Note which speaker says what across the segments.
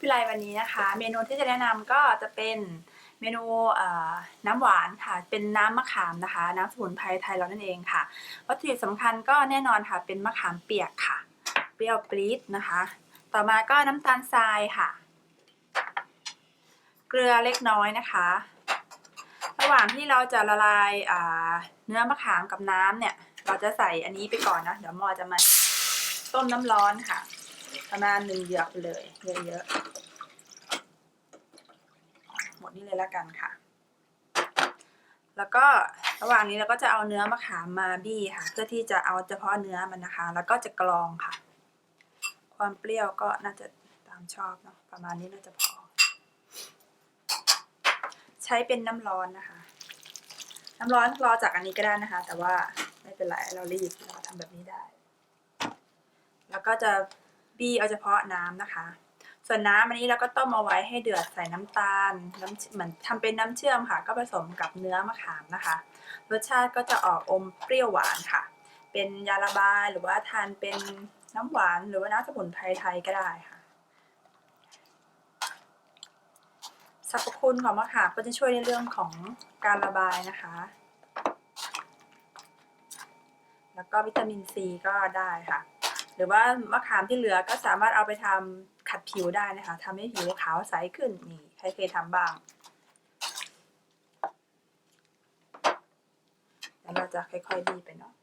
Speaker 1: พิไลวันนี้นะคะ เมนูที่จะแนะนำก็จะเป็นเมนูน้ำหวานค่ะ เป็นน้ำมะขามนะคะ น้ำสมุนไพรไทยเรานั่นเองค่ะ วัตถุดิบสำคัญก็แน่นอนค่ะ เป็นมะขามเปียกค่ะ เปรี้ยวปรี๊ดนะคะ ต่อมาก็น้ำตาลทรายค่ะ เกลือเล็กน้อยนะคะ ระหว่างที่เราจะละลายาเนื้อมะขามกับน้ำเนี่ย เราจะใส่อันนี้ไปก่อนนะ เดี๋ยวมอจะมาต้มน้ำร้อนค่ะ ประมาณหนึ่งเหยือกเลยเยอะๆหมดนี่เลยละกันค่ะ แล้วก็ระหว่างนี้เราก็จะเอาเนื้อมะขามมาบี้ค่ะ เพื่อที่จะเอาเฉพาะเนื้อมันนะคะ แล้วก็จะกรองค่ะ ความเปรี้ยวก็น่าจะตามชอบเนาะประมาณนี้น่าจะพอ ใช้เป็นน้ำร้อนนะคะ น้ำร้อนรอจากอันนี้ก็ได้นะคะ แต่ว่าไม่เป็นไรเรารีบเราทำแบบนี้ได้ แล้วก็จะ บีเอาเฉพาะน้ำนะคะ ส่วนน้ำอันนี้เราก็ต้มเอาไว้ให้เดือดใส่น้ำตาลน้ำเหมือนทำเป็นน้ำเชื่อมค่ะ ก็ผสมกับเนื้อมะขามนะคะ รสชาติก็จะออกอมเปรี้ยวหวานค่ะ เป็นยาระบายหรือว่าทานเป็นน้ำหวานหรือว่าน้ำสมุนไพรไทยก็ได้ค่ะสรรพคุณของมะขามก็จะช่วยในเรื่องของการระบายนะคะ แล้วก็วิตามินซีก็ได้ค่ะ หรือว่ามะขามที่เหลือก็สามารถเอาไปทำขัดผิวได้นะคะทำให้ผิวขาวใสขึ้นนี่ใครเคยทำบ้างแล้วเราจะค่อยๆบีไปเนาะ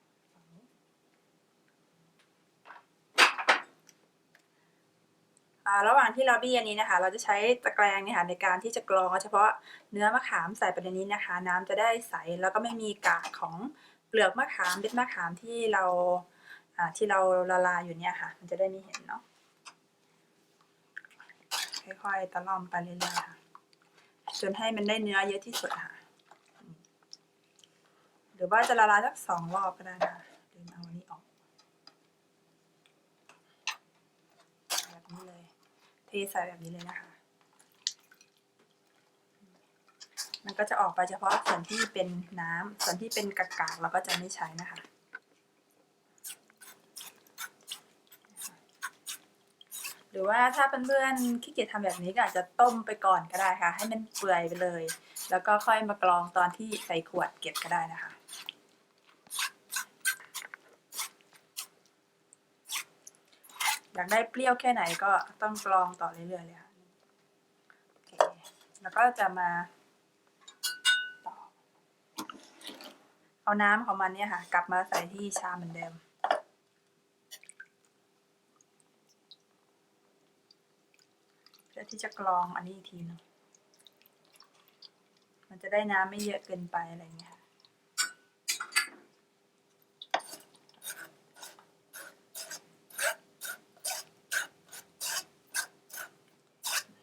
Speaker 1: ระหว่างที่เราบี้อันนี้นะคะ เราจะใช้ตะแกรงเนี่ยค่ะในการที่จะกรองเฉพาะเนื้อมะขามใส่ไปในนี้นะคะ น้ำจะได้ใสแล้วก็ไม่มีกากของเปลือกมะขามเม็ดมะขามที่เรา ที่เราละลายอยู่เนี่ยค่ะ มันจะได้ไม่เห็นเนาะค่อยๆตะล่อมไปเรื่อยๆค่ะ จนให้มันได้เนื้อเยอะที่สุดค่ะ หรือว่าจะละลายสักสองรอบก็ได้นะคะลืมเอาอันนี้ออกแบบนี้เลย เทใส่แบบนี้เลยนะคะ มันก็จะออกไปเฉพาะส่วนที่เป็นน้ำส่วนที่เป็นกากๆเราก็จะไม่ใช้นะคะ หรือว่าถ้าเพื่อนๆขี้เกียจทำแบบนี้ก็อาจจะต้มไปก่อนก็ได้ค่ะ ให้มันเปื่อยไปเลย แล้วก็ค่อยมากรองตอนที่ใส่ขวดเก็บก็ได้นะคะ อยากได้เปรี้ยวแค่ไหนก็ต้องกรองต่อเรื่อยๆเลยค่ะโอเคแล้วก็จะมาเอาน้ำของมันเนี่ยค่ะ กลับมาใส่ที่ชามเหมือนเดิม เพื่อ ที่จะกรองอันนี้อีกทีหนึงมันจะได้น้ำไม่เยอะเกินไปอะไรเงี้ยค่ะ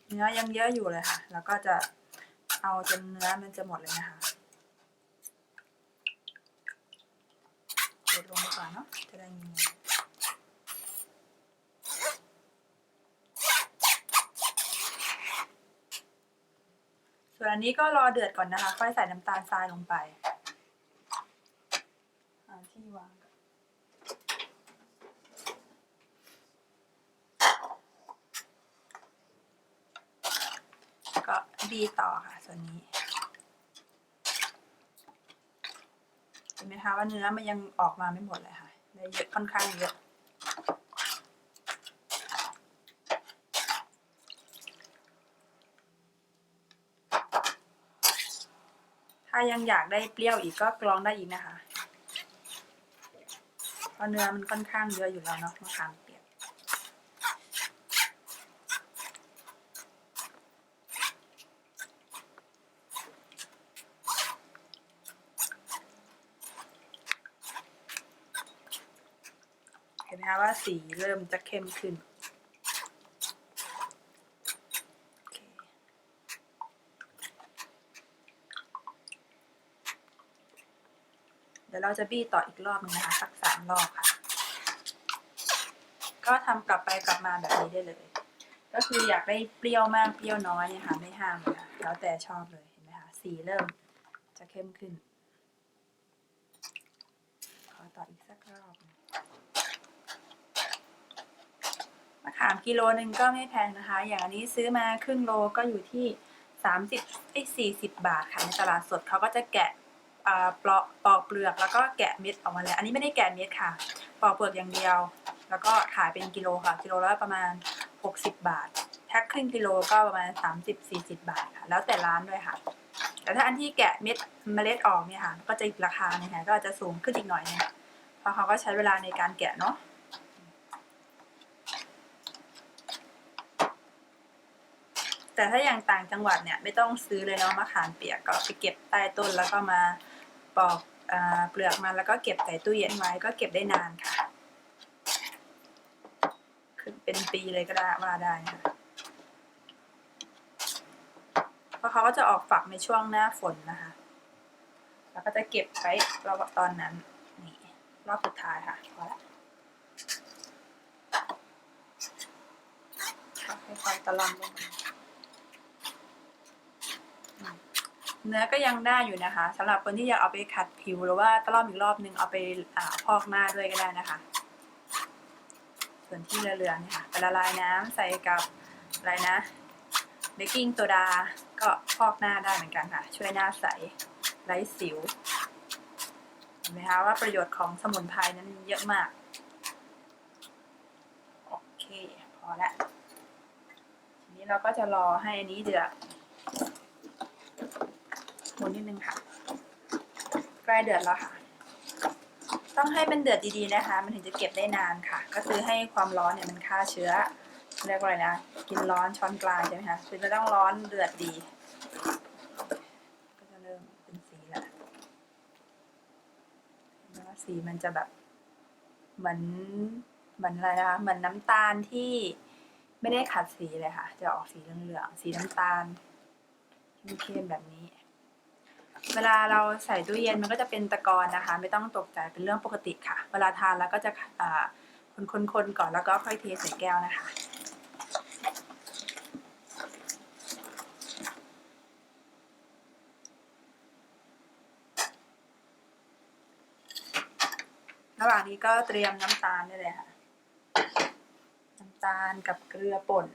Speaker 1: เนื้อยังเยอะอยู่เลยค่ะ แล้วก็จะเอาจนเนื้อมันจะหมดเลยนะคะกดลงไปก่อนเนาะจะได้มีเนื้อ ส่วนอันนี้ก็รอเดือดก่อนนะคะ ค่อยใส่น้ำตาลทรายลงไปที่วางก่อนก็บีต่อค่ะ ส่วนนี้เห็นไหมคะว่าเนื้อมันยังออกมาไม่หมดเลยค่ะได้เยอะค่อนข้างเยอะายังอยากได้เปรี้ยวอีกก็กรองได้อีกนะคะเพราะเนื้อมันค่อนข้างเยอะอยู่แล้วเนาะมะขามเปียกเห็นไหมคะว่าสีเริ่มจะเข้มขึ้นโอเคเดี๋ยวเราจะบี้ต่ออีกรอบนึงนะคะ สักสามรอบค่ะ ก็ทำกลับไปกลับมาแบบนี้ได้เลย ก็คืออยากได้เปรี้ยวมากเปรี้ยวน้อยเนี่ยค่ะไม่ห้ามเลยค่ะแล้วแต่ชอบเลยเห็นไหมคะสีเริ่มจะเข้มขึ้น ขอต่ออีกสักรอบมะขามกิโลหนึ่งก็ไม่แพงนะคะ อย่างอันนี้ซื้อมาครึ่งโลก็อยู่ที่สามสิบไอ้สี่สิบบาทค่ะในตลาดสดเขาก็จะแกะ ปลอกปอกเปลือกแล้วก็แกะเม็ดออกมาเลย อันนี้ไม่ได้แกะเม็ดค่ะ ปอกเปลือกอย่างเดียว แล้วก็ขายเป็นกิโลค่ะ กิโลละประมาณหกสิบาท แพ็คครึ่งกิโลก็ประมาณสามสิบาทค่ะ แล้วแต่ร้านด้วยค่ะ แต่ถ้าอันที่แกะเม็ดเมล็ดออกเนี่ยค่ะ ก็จะอีกราคาเนี่ยค่ะก็จะสูงขึ้นอีกหน่อยนึงเพราะเขาก็ใช้เวลาในการแกะเนาะแต่ถ้าอย่างต่างจังหวัดเนี่ยไม่ต้องซื้อเลยเนาะมะขามเปียกก็ไปเก็บใต้ต้นแล้วก็มา ปอกเปลือกมันแล้วก็เก็บใส่ตู้เย็นไว้ก็เก็บได้นานค่ะคือเป็นปีเลยก็ได้ว่าได้นะคะเพราะเขาก็จะออกฝักในช่วงหน้าฝนนะคะ แล้วก็จะเก็บไว้รอบตอนนั้นนี่รอบสุดท้ายค่ะพอละก็ค่อยๆตะลอนลงมา เนื้อก็ยังได้อยู่นะคะสำหรับคนที่อยากเอาไปขัดผิวหรือว่าตะล่อมอีกรอบนึงเอาไปอ่าพอกหน้าด้วยก็ได้นะคะ ส่วนที่เหลือๆเนี่ยค่ะไปละลายน้ำใส่กับอะไรนะเบกกิ้งโซดาก็พอกหน้าได้เหมือนกันค่ะ ช่วยหน้าใสไร้สิวเห็นไหมคะว่าประโยชน์ของสมุนไพรนั้นเยอะมาก โอเค พอละทีนี้เราก็จะรอให้อันนี้เดือด นนิดนึงค่ะ ใกล้เดือดแล้วค่ะ ต้องให้มันเดือดดีๆนะคะ มันถึงจะเก็บได้นานค่ะ ก็คือให้ความร้อนเนี่ยมันฆ่าเชื้อเรียกว่าอะไรนะ กินร้อนช้อนกลางใช่ไหมคะคือจะต้องร้อนเดือดดี ก็จะเริ่มเป็นสีแล้วสีมันจะแบบเหมือนเหมือนอะไรนะคะ เหมือนน้ำตาลที่ไม่ได้ขัดสีเลยค่ะ จะออกสีเหลืองๆ สีน้ำตาลเข้มๆแบบนี้ เวลาเราใส่ตู้เย็นมันก็จะเป็นตะกอนนะคะ ไม่ต้องตกใจเป็นเรื่องปกติค่ะ เวลาทานแล้วก็จะคนๆๆก่อนแล้วก็ค่อยเทใส่แก้วนะคะระหว่างนี้ก็เตรียมน้ำตาลได้เลยค่ะ น้ำตาลกับเกลือป่น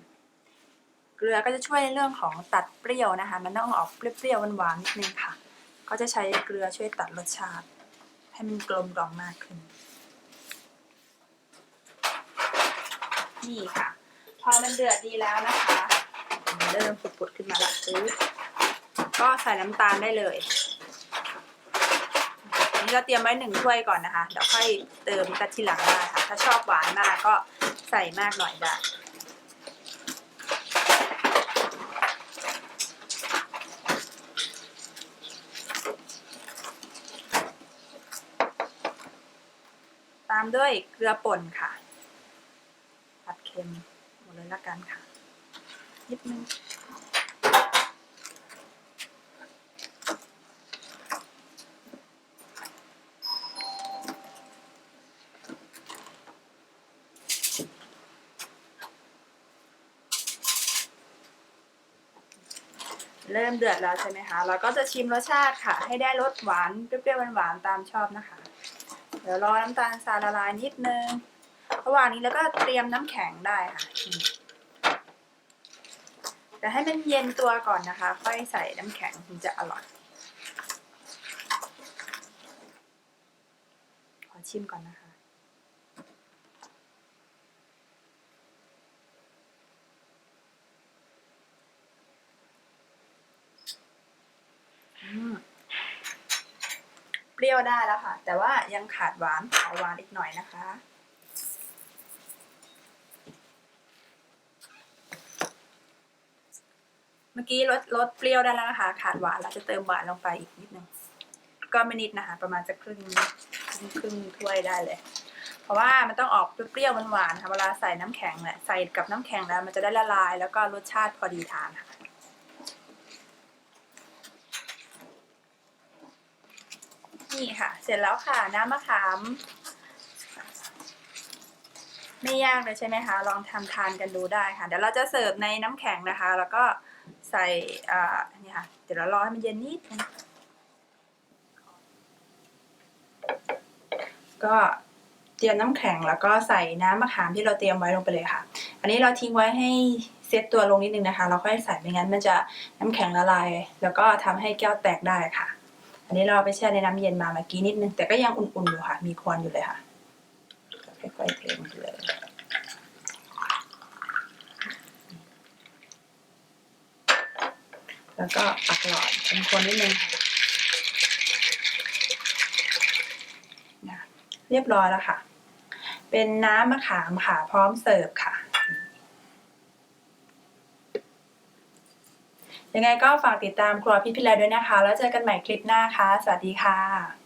Speaker 1: เกลือก็จะช่วยในเรื่องของตัดเปรี้ยวนะคะ มันต้องออกเปรี้ยวๆหวานๆนิดนึงค่ะ ก็จะใช้เกลือช่วยตัดรสชาติ ให้มันกลมกล่อมมากขึ้น นี่ค่ะ พอมันเดือดดีแล้วนะคะเริ่มปุดๆขึ้นมาละซื้อก็ใส่น้ำตาลได้เลยอันนี้เราเตรียมไว้หนึ่งถ้วยก่อนนะคะ เดี๋ยวค่อยเติมกันทีหลังได้ค่ะ ถ้าชอบหวานมากก็ใส่มากหน่อยได้ ตามด้วยเกลือป่นค่ะ ผัดเค็มหมดเลยละกันค่ะ นิดนึงเริ่มเดือดแล้วใช่ไหมคะ เราก็จะชิมรสชาติค่ะ ให้ได้รสหวานเปรี้ยวๆหวานๆตามชอบนะคะ เดี๋ยวรอน้ำตาลทรายละลายนิดนึง ระหว่างนี้แล้วก็เตรียมน้ำแข็งได้ค่ะ แต่ให้มันเย็นตัวก่อนนะคะ ค่อยใส่น้ำแข็งถึงจะอร่อย ขอชิมก่อนนะคะ อืม เปรี้ยวได้แล้วค่ะ แต่ว่ายังขาดหวานขอหวานอีกหน่อยนะคะ เมื่อกี้ลดลดเปรี้ยวได้แล้วนะคะ ขาดหวานเราจะเติมหวานลงไปอีกนิดนึงก็ไม่นิดนะคะ ประมาณจะครึ่งครึ่งถ้วยได้เลย เพราะว่ามันต้องออกเปรี้ยวหวานๆค่ะเวลาใส่น้ำแข็งเนี่ยใส่กับน้ำแข็งแล้วมันจะได้ละลาย แล้วก็รสชาติพอดีทานค่ะ นี่ค่ะ เสร็จแล้วค่ะน้ำมะขาม ไม่ยากเลยใช่ไหมคะ ลองทำทานกันดูได้ค่ะ เดี๋ยวเราจะเสิร์ฟในน้ำแข็งนะคะ แล้วก็ใส่อ่านี่ค่ะ เดี๋ยวเรารอให้มันเย็นนิดนึงก็เตรียมน้ำแข็งแล้วก็ใส่น้ำมะขามที่เราเตรียมไว้ลงไปเลยค่ะ อันนี้เราทิ้งไว้ให้เซตตัวลงนิดนึงนะคะ เราค่อยใส่ไม่งั้นมันจะน้ำแข็งละลาย แล้วก็ทำให้แก้วแตกได้ค่ะ อันนี้เราไปแช่ในน้ำเย็นมาเมื่อกี้นิดนึง แต่ก็ยังอุ่นๆอยู่ค่ะ มีควันอยู่เลยค่ะค่อยๆเทลงไปเลยแล้วก็ปักหลอดคนๆนิดนึงนะเรียบร้อยแล้วค่ะ เป็นน้ำมะขามค่ะ พร้อมเสิร์ฟค่ะ ยังไงก็ฝากติดตามครัวพี่พิไลด้วยนะคะ แล้วเจอกันใหม่คลิปหน้าค่ะ สวัสดีค่ะ